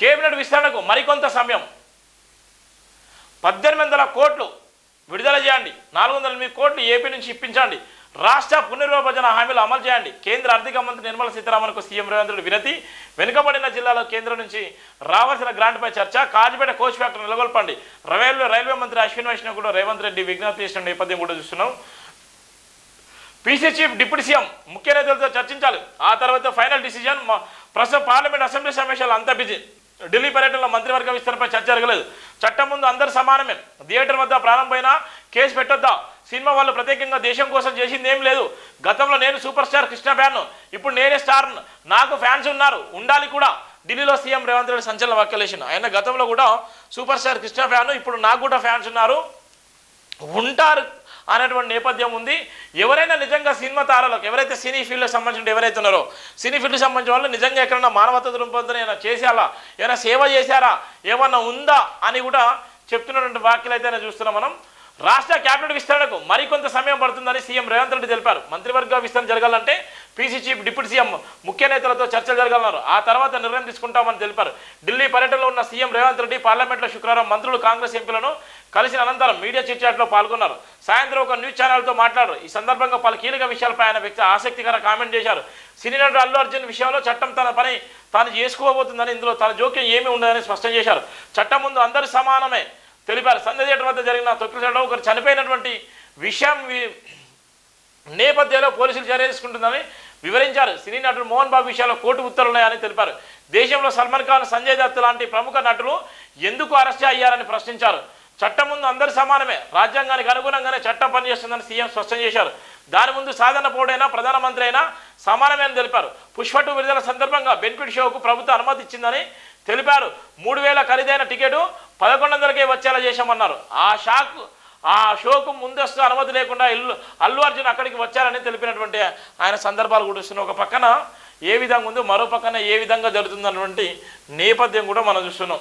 Cabinet విస్తరణకు మరికొంత సమయం. పద్దెనిమిది వందల కోట్లు విడుదల చేయండి. నాలుగు వందల ఎనిమిది కోట్లు ఏపీ నుంచి ఇప్పించండి. రాష్ట్ర పునర్విభజన హామీలు అమలు చేయండి. కేంద్ర ఆర్థిక మంత్రి నిర్మలా సీతారామన్కు సీఎం రేవంత్ రెడ్డి వినతి. వెనుకబడిన జిల్లాలో కేంద్రం నుంచి రావాల్సిన గ్రాంట్పై చర్చ. కాజిపేట కోచ్ ఫ్యాక్టరీ నెలకొల్పండి. రైల్వే రైల్వే మంత్రి అశ్విన్ వైష్ణవ్ కూడా రేవంత్ రెడ్డి విజ్ఞప్తి చేసిన నేపథ్యం కూడా చూస్తున్నాం. పీసీ చీఫ్ డిప్యూటీ సీఎం ముఖ్య నేతలతో చర్చించాలి. ఆ తర్వాత ఫైనల్ డిసిజన్. ప్రస్తుతం పార్లమెంట్ అసెంబ్లీ సమావేశాలు అంతా బిజీ. ఢిల్లీ పర్యటనలో మంత్రివర్గ విస్తరణపై చర్చ జరగలేదు. చట్టం ముందు అందరు సమానమే. థియేటర్ వద్ద ప్రారంభమైన కేసు పెట్టొద్దా? సినిమా వాళ్ళు ప్రత్యేకంగా దేశం కోసం చేసింది ఏం లేదు. గతంలో నేను సూపర్ స్టార్ కృష్ణ ఫ్యాన్ ఇప్పుడు నేనే స్టార్ నాకు ఫ్యాన్స్ ఉన్నారు. ఉండాలి కూడా. ఢిల్లీలో సీఎం రేవంత్ రెడ్డి సంచలన వ్యాఖ్యలు ఆయన గతంలో కూడా సూపర్ స్టార్ కృష్ణ ఫ్యాన్ ఇప్పుడు నాకు కూడా ఫ్యాన్స్ ఉన్నారు. ఉంటారు అనేటువంటి నేపథ్యం ఉంది. ఎవరైనా నిజంగా సినిమా తారలకు ఎవరైతే సినీ ఫీల్డ్కి సంబంధించిన ఎవరైతే ఉన్నారో సినీ ఫీల్డ్కి సంబంధించిన వాళ్ళు నిజంగా ఎక్కడైనా మానవత దృక్పథం ఏమైనా చేశారా? ఏమైనా సేవ చేశారా? ఏమన్నా ఉందా? అని కూడా చెప్తున్నటువంటి వ్యాఖ్యలు అయితే చూస్తున్నాం మనం. రాష్ట్ర క్యాబినెట్ విస్తరణకు మరికొంత సమయం పడుతుందని సీఎం రేవంత్ రెడ్డి తెలిపారు. మంత్రివర్గ విస్తరణ జరగాలంటే పీసీ చీఫ్ డిప్యూటీ సీఎం ముఖ్య నేతలతో చర్చలు జరగాలన్నారు. ఆ తర్వాత నిర్ణయం తీసుకుంటామని తెలిపారు. ఢిల్లీ పర్యటన సీఎం రేవంత్ రెడ్డి పార్లమెంట్లో శుక్రవారం మంత్రులు కాంగ్రెస్ ఎంపీలను కలిసిన అనంతరం మీడియా చిట్చాట్లో పాల్గొన్నారు. సాయంత్రం ఒక న్యూస్ ఛానల్తో మాట్లాడారు. ఈ సందర్భంగా పలు కీలక విషయాలపై ఆయన వ్యక్తి ఆసక్తికర కామెంట్ చేశారు. సినీ నటుడు అల్లు అర్జున్ విషయంలో చట్టం తన పని తాను చేసుకోబోతుందని ఇందులో తన జోక్యం ఏమీ ఉండదని స్పష్టం చేశారు. చట్టం ముందు అందరూ సమానమే తెలిపారు. సంజయ్ వద్ద జరిగిన తొక్కిసలో ఒకరు చనిపోయినటువంటి విషయం నేపథ్యంలో పోలీసులు చర్య తీసుకుంటుందని వివరించారు. సినీ నటుడు మోహన్ బాబు విషయంలో కోర్టు ఉత్తర్వులు ఉన్నాయని తెలిపారు. దేశంలో సల్మాన్ ఖాన్ సంజయ్ దత్ లాంటి ప్రముఖ నటులు ఎందుకు అరెస్ట్ అయ్యారని ప్రశ్నించారు. చట్టం ముందు అందరు సమానమే. రాజ్యాంగానికి అనుగుణంగానే చట్టం పనిచేస్తుందని సీఎం స్పష్టం చేశారు. దాని ముందు సాధన పోడైనా ప్రధానమంత్రి అయినా సమానమే అని తెలిపారు. పుష్ప టూ విడుదల సందర్భంగా బెనిఫిట్ షోకు ప్రభుత్వం అనుమతి ఇచ్చిందని తెలిపారు. మూడు వేల ఖరీదైన టికెట్ పదకొండు వందలకే వచ్చేలా చేశామన్నారు. ఆ షాక్ ఆ షోకు ముందస్తు అనుమతి లేకుండా ఇల్లు అల్లు అర్జున్ అక్కడికి వచ్చారని తెలిపినటువంటి ఆయన సందర్భాలు కూడా ఒక పక్కన ఏ విధంగా ఉందో మరో పక్కన ఏ విధంగా జరుగుతుందన్నటువంటి నేపథ్యం కూడా మనం చూస్తున్నాం.